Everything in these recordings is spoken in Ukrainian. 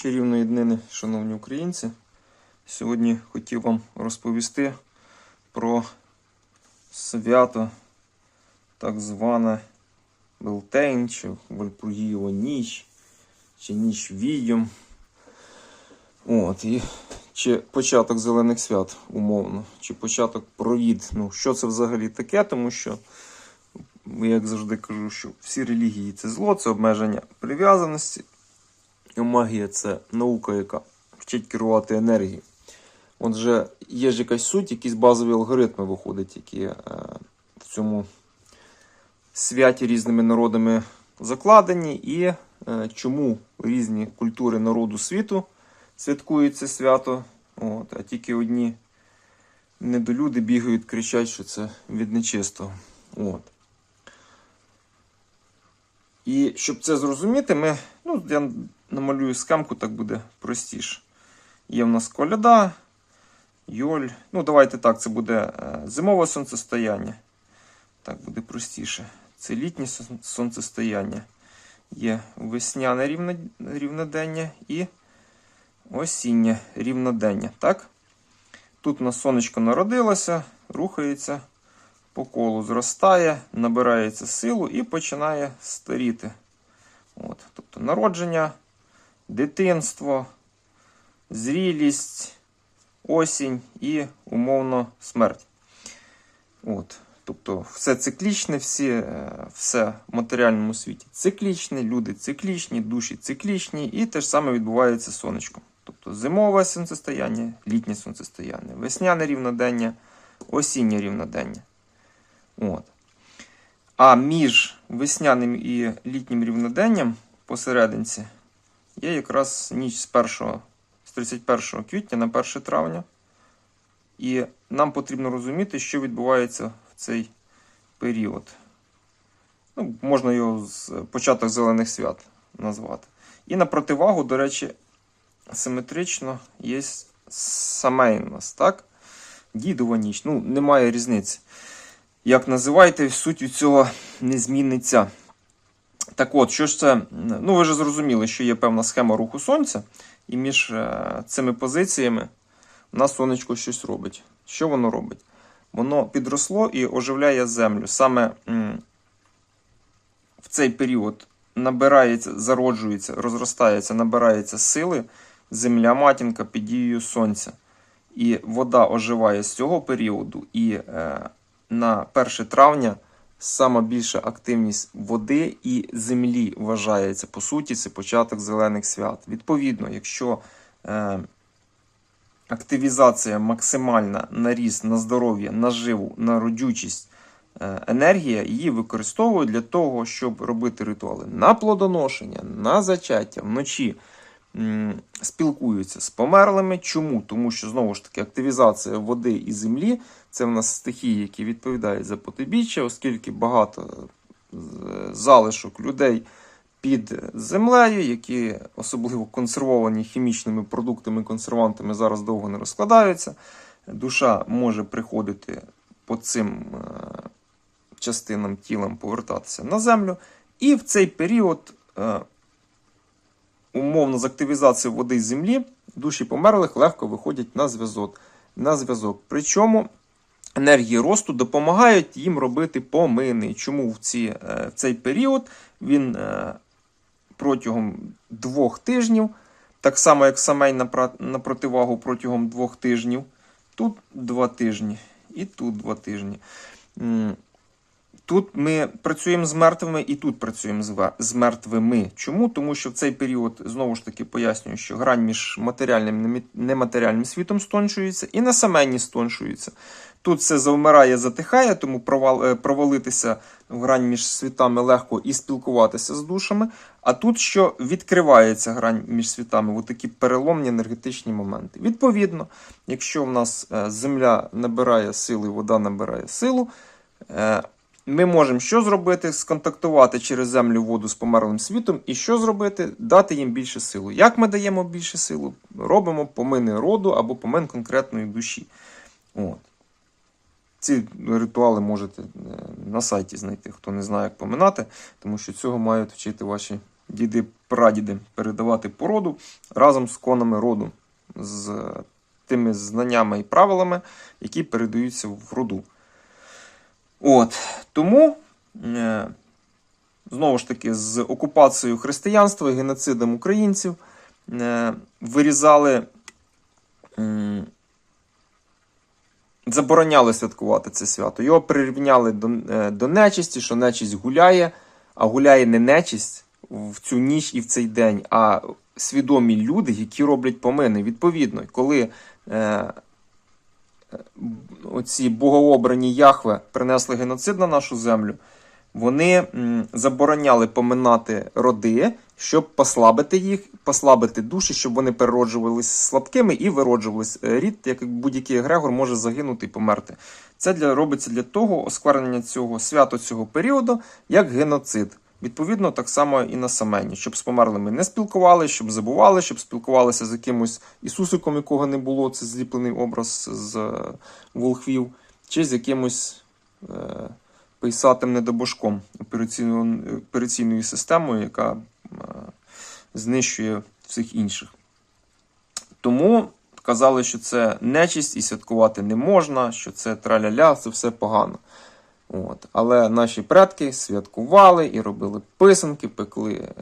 Чарівної днини, шановні українці. Сьогодні хотів вам розповісти про свято, так зване Белтейн, чи Вальпургієва ніч, чи ніч відьом. От, і чи початок зелених свят, умовно, чи початок провід. Ну, що це взагалі таке, тому що як завжди кажу, що всі релігії це зло, це обмеження прив'язаності. Магія це наука, яка вчить керувати енергією. Отже, є ж якась суть, якісь базові алгоритми виходять, які е, в цьому святі різними народами закладені, і е, чому різні культури народу світу святкують це свято, от, а тільки одні недолюди бігають, кричать, що це від нечистого. От. І щоб це зрозуміти, ми, ну, я намалюю схемку, так буде простіше. Є в нас коляда, йоль. Ну, давайте так, це буде е, зимове сонцестояння. Так буде простіше. Це літнє сонцестояння. Є весняне рівнодення і осіннє рівнодення. Так? Тут у нас сонечко народилося, рухається по колу, зростає, набирається силу і починає старіти. От, тобто народження, дитинство, зрілість, осінь і умовно смерть. От, тобто все циклічне, всі, е, все в матеріальному світі циклічне, люди циклічні, душі циклічні, і те ж саме відбувається з сонечком. Тобто зимове сонцестояння, літнє сонцестояння, весняне рівнодення, осіннє рівнодення. От. А між весняним і літнім рівноденням посерединці є якраз ніч з 1, з 31 квітня на 1 травня. І нам потрібно розуміти, що відбувається в цей період. Ну, можна його з початок зелених свят назвати. І на противагу, до речі, симетрично є саме у нас, так? Дідова ніч. Ну, немає різниці. Як називаєте, суть від цього не зміниться. Так от, що ж це? Ну, ви вже зрозуміли, що є певна схема руху сонця, і між е, цими позиціями у нас сонечко щось робить. Що воно робить? Воно підросло і оживляє землю. Саме в цей період набирається, зароджується, розростається, набирається сили земля матінка під дією сонця. І вода оживає з цього періоду, і е, на 1 травня сама більша активність води і землі вважається. По суті, це початок зелених свят. Відповідно, якщо е, активізація максимальна на ріст, на здоров'я, на живу, на родючість е, енергія, її використовують для того, щоб робити ритуали на плодоношення, на зачаття вночі. Спілкуються з померлими. Чому? Тому що знову ж таки активізація води і землі це в нас стихії, які відповідають за потибіччя, оскільки багато е, залишок людей під землею, які особливо консервовані хімічними продуктами, консервантами зараз довго не розкладаються. Душа може приходити по цим е, частинам тілам повертатися на землю. І в цей період, е, умовно, з активізації води і землі, душі померлих легко виходять на зв'язок. На зв'язок. Причому енергії росту допомагають їм робити помини. Чому в, ці, е, в цей період він е, протягом двох тижнів, так само як самей на, противагу протягом двох тижнів, тут два тижні і тут два тижні. Тут ми працюємо з мертвими і тут працюємо з мертвими. Чому? Тому що в цей період знову ж таки пояснюю, що грань між матеріальним і нематеріальним світом стончується і на самені стончується. Тут все завмирає, затихає, тому провал, е, провалитися в грань між світами легко і спілкуватися з душами. А тут що відкривається грань між світами, такі переломні енергетичні моменти. Відповідно, якщо в нас е, земля набирає сили, вода набирає силу. е, ми можемо що зробити? Сконтактувати через землю воду з померлим світом, і що зробити? Дати їм більше силу. Як ми даємо більше силу? Робимо помини роду або помин конкретної душі. От. Ці ритуали можете е, на сайті знайти, хто не знає, як поминати, тому що цього мають вчити ваші діди, прадіди передавати породу разом з конами роду, з тими знаннями і правилами, які передаються в роду. От, тому, е, знову ж таки, з окупацією християнства і геноцидом українців е, вирізали, забороняли святкувати це свято. Його прирівняли до, е, до нечисті, що нечисть гуляє, а гуляє не нечисть в цю ніч і в цей день, а свідомі люди, які роблять помини. Відповідно, коли е, оці богообрані Яхве принесли геноцид на нашу землю, вони забороняли поминати роди, щоб послабити їх, послабити душі, щоб вони перероджувались слабкими і вироджувались. Е, Рід, як будь-який егрегор, може загинути і померти. Це для, робиться для того осквернення цього свято цього періоду, як геноцид. Відповідно, так само і на самені, щоб з померлими не спілкувалися, щоб забували, щоб спілкувалися з якимось Ісусиком, якого не було, це зліплений образ з е, волхвів, чи з якимось е, пейсатим недобожком операційною, операційною системою, яка знищує всіх інших. Тому казали, що це нечисть і святкувати не можна, що це траля-ля, це все погано. От. Але наші предки святкували і робили писанки, пекли е,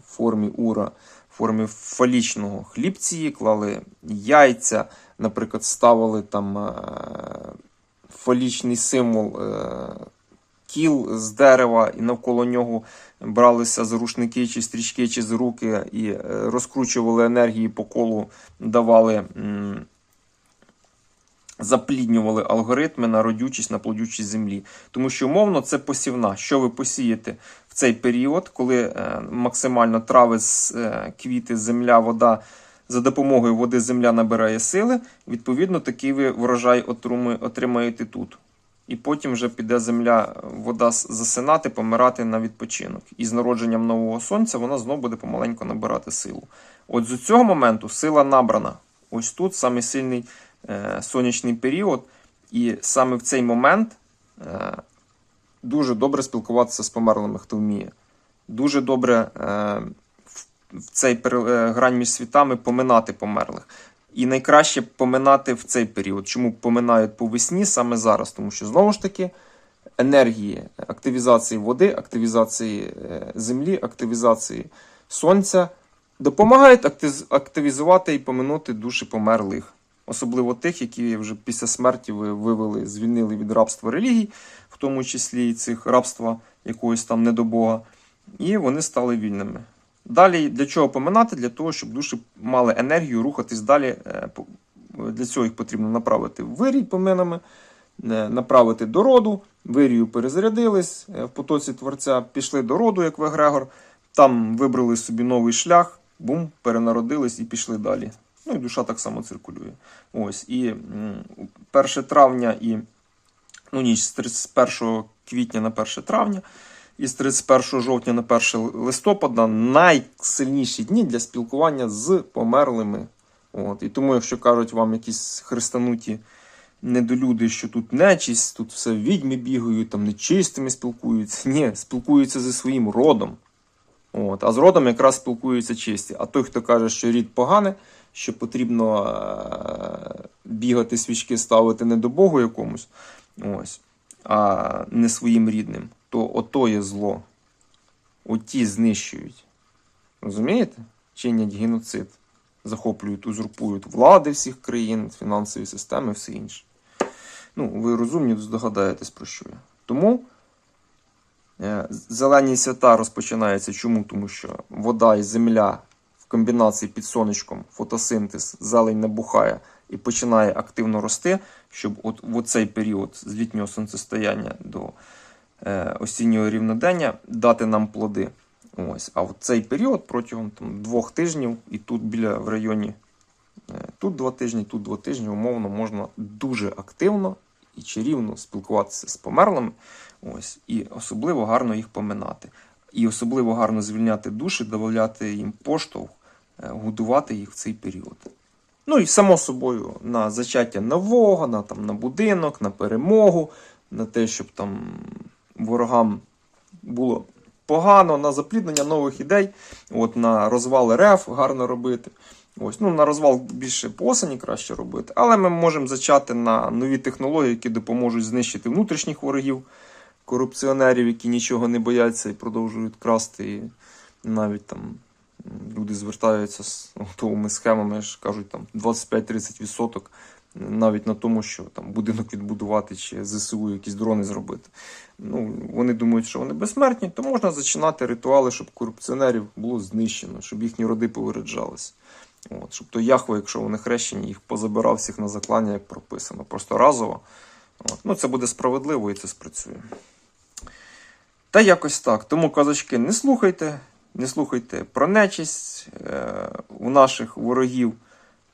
в формі ура, в формі фалічного хлібці, клали яйця, наприклад, ставили там е, фалічний символ е, кіл з дерева, і навколо нього бралися за рушники чи стрічки, чи з руки, і е, розкручували енергії по колу, давали. запліднювали алгоритми на родючість, на плодючість землі. Тому що умовно це посівна. Що ви посієте в цей період, коли е, максимально трави, е, квіти, земля, вода. За допомогою води земля набирає сили, відповідно, такий ви врожай отримаєте тут. І потім вже піде земля, вода засинати, помирати на відпочинок. І з народженням нового сонця вона знову буде помаленьку набирати силу. От з цього моменту сила набрана. Ось тут саме сильний е, сонячний період, і саме в цей момент е, дуже добре спілкуватися з померлими, хто вміє. Дуже добре е, в, цей е, грань між світами поминати померлих. І найкраще поминати в цей період. Чому поминають по весні саме зараз? Тому що знову ж таки енергії активізації води, активізації е, землі, активізації сонця допомагають активізувати і поминути душі померлих. Особливо тих, які вже після смерті ви вивели, звільнили від рабства релігій, в тому числі і цих рабства якогось там недобога, і вони стали вільними. Далі для чого поминати? Для того, щоб душі мали енергію рухатись далі. Е, Для цього їх потрібно направити в вирій поминами, е, направити до роду. Вирію перезарядились е, в потоці творця, пішли до роду, як в Егрегор, там вибрали собі новий шлях, бум, перенародились і пішли далі. Ну і душа так само циркулює. Ось. І 1 травня і ну, ніч з 31 квітня на 1 травня і з 31 жовтня на 1 листопада найсильніші дні для спілкування з померлими. От. І тому, якщо кажуть вам якісь хрестануті недолюди, що тут нечисть, тут все відьми бігають, там нечистими спілкуються. Ні, спілкуються зі своїм родом. От. А з родом якраз спілкуються чисті. А той, хто каже, що рід погане, що потрібно е- бігати свічки, ставити не до Богу якомусь, ось, а не своїм рідним, то ото є зло. Оті знищують. Розумієте? Чинять геноцид. Захоплюють, узурпують влади всіх країн, фінансові системи, все інше. Ну, ви розумні, здогадаєтесь про що я. Тому е, зелені свята розпочинаються. Чому? Тому що вода і земля в комбінації під сонечком, фотосинтез, зелень набухає і починає активно рости, щоб от в цей період з літнього сонцестояння до осіннього рівнодення дати нам плоди. Ось. А в цей період протягом там, двох тижнів, і тут біля в районі е, тут два тижні, тут два тижні, умовно, можна дуже активно і чарівно спілкуватися з померлими. Ось, і особливо гарно їх поминати. І особливо гарно звільняти душі, додавати їм поштовх, е, годувати їх в цей період. Ну і само собою на зачаття нового, на, там, на будинок, на перемогу, на те, щоб там ворогам було погано на запліднення нових ідей, от на розвал РФ гарно робити. Ось, ну, на розвал більше по осені краще робити, але ми можемо зачати на нові технології, які допоможуть знищити внутрішніх ворогів, корупціонерів, які нічого не бояться і продовжують красти. І навіть там люди звертаються з готовими схемами, кажуть там 25-30% навіть на тому, що там будинок відбудувати чи ЗСУ якісь дрони зробити. Ну, вони думають, що вони безсмертні, то можна зачинати ритуали, щоб корупціонерів було знищено, щоб їхні роди повиреджалися. От, щоб то Яхве, якщо вони хрещені, їх позабирав всіх на заклання, як прописано, просто разово. От. Ну, це буде справедливо і це спрацює. Та якось так. Тому казачки не слухайте, не слухайте про нечисть. Е, у наших ворогів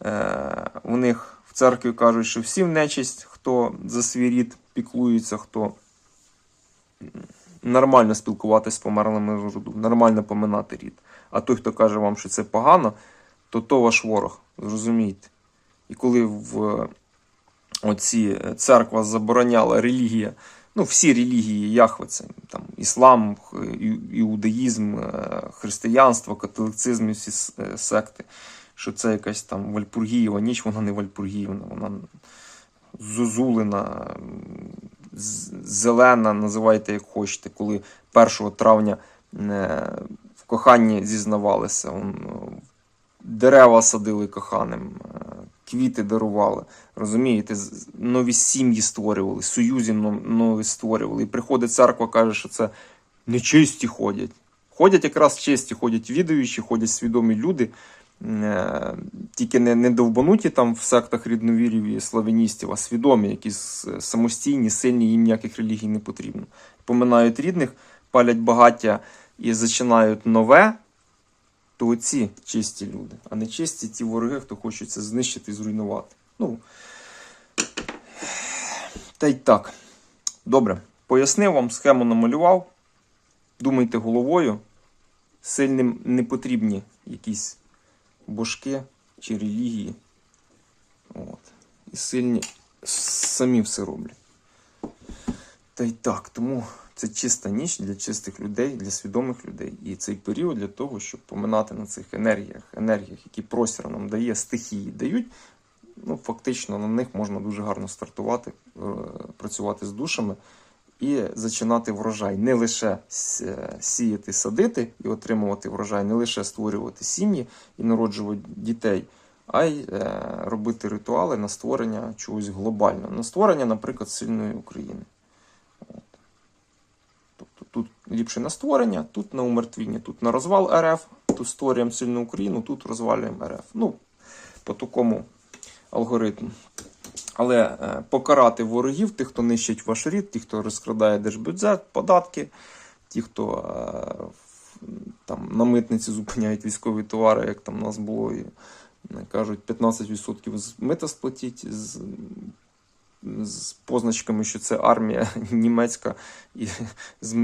е, у них церкві кажуть, що всі в нечисть, хто за свій рід піклується, хто нормально спілкуватися з померлими роду, нормально поминати рід. А той, хто каже вам, що це погано, то то ваш ворог. Зрозумійте. І коли в оці е, церква забороняла релігія, ну всі релігії Яхве, це там іслам, іудаїзм, е, християнство, католицизм і всі е, секти, що це якась там Вальпургієва ніч, вона не Вальпургіївна, вона зозулина, зелена, називайте як хочете, коли 1 травня е, в коханні зізнавалися. е, Дерева садили коханим, е, квіти дарували. Розумієте, нові сім'ї створювали, союзі нові створювали. І приходить церква, каже, що це нечисті ходять. Ходять якраз чисті, ходять відаючі, ходять свідомі люди, тільки не, не довбануті там в сектах рідновірів і славяністів, а свідомі, які самостійні, сильні, їм ніяких релігій не потрібно. Поминають рідних, палять багаття і зачинають нове, то оці чисті люди, а не чисті ті вороги, хто хоче це знищити і зруйнувати. Ну, та й так. Добре, пояснив вам, схему намалював. Думайте головою. Сильним не потрібні якісь божки чи релігії. От. І сильні самі все роблять. Та й так, тому це чиста ніч для чистих людей, для свідомих людей. І цей період для того, щоб поминати на цих енергіях, енергіях, які простір нам дає, стихії дають. Ну, фактично на них можна дуже гарно стартувати, е, працювати з душами і зачинати врожай. Не лише е, сіяти, садити і отримувати врожай, не лише створювати сім'ї і народжувати дітей, а й е, робити ритуали на створення чогось глобального, на створення, наприклад, сильної України. Тобто тут ліпше на створення, тут на умертвіння, тут на розвал РФ, тут створюємо сильну Україну, тут розвалюємо РФ. Ну, по такому алгоритму. Але е, покарати ворогів, тих, хто нищить ваш рід, ті, хто розкрадає держбюджет, податки, ті, хто е, там, на митниці зупиняють військові товари, як там у нас було, і е, кажуть, 15% з мита сплатіть з, з позначками, що це армія німецька, і з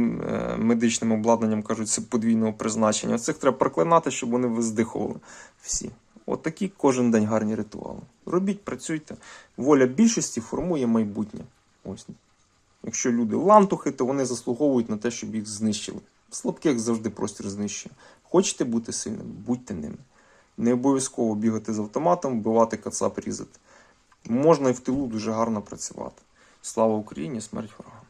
медичним обладнанням кажуть, це подвійного призначення. Цих треба проклинати, щоб вони виздихували всі. От кожен день гарні ритуали. Робіть, працюйте. Воля більшості формує майбутнє. Ось. Якщо люди лантухи, то вони заслуговують на те, щоб їх знищили. Слабких завжди простір знищує. Хочете бути сильними, будьте ними. Не обов'язково бігати з автоматом, вбивати кацап, різати. Можна і в тилу дуже гарно працювати. Слава Україні, смерть ворогам.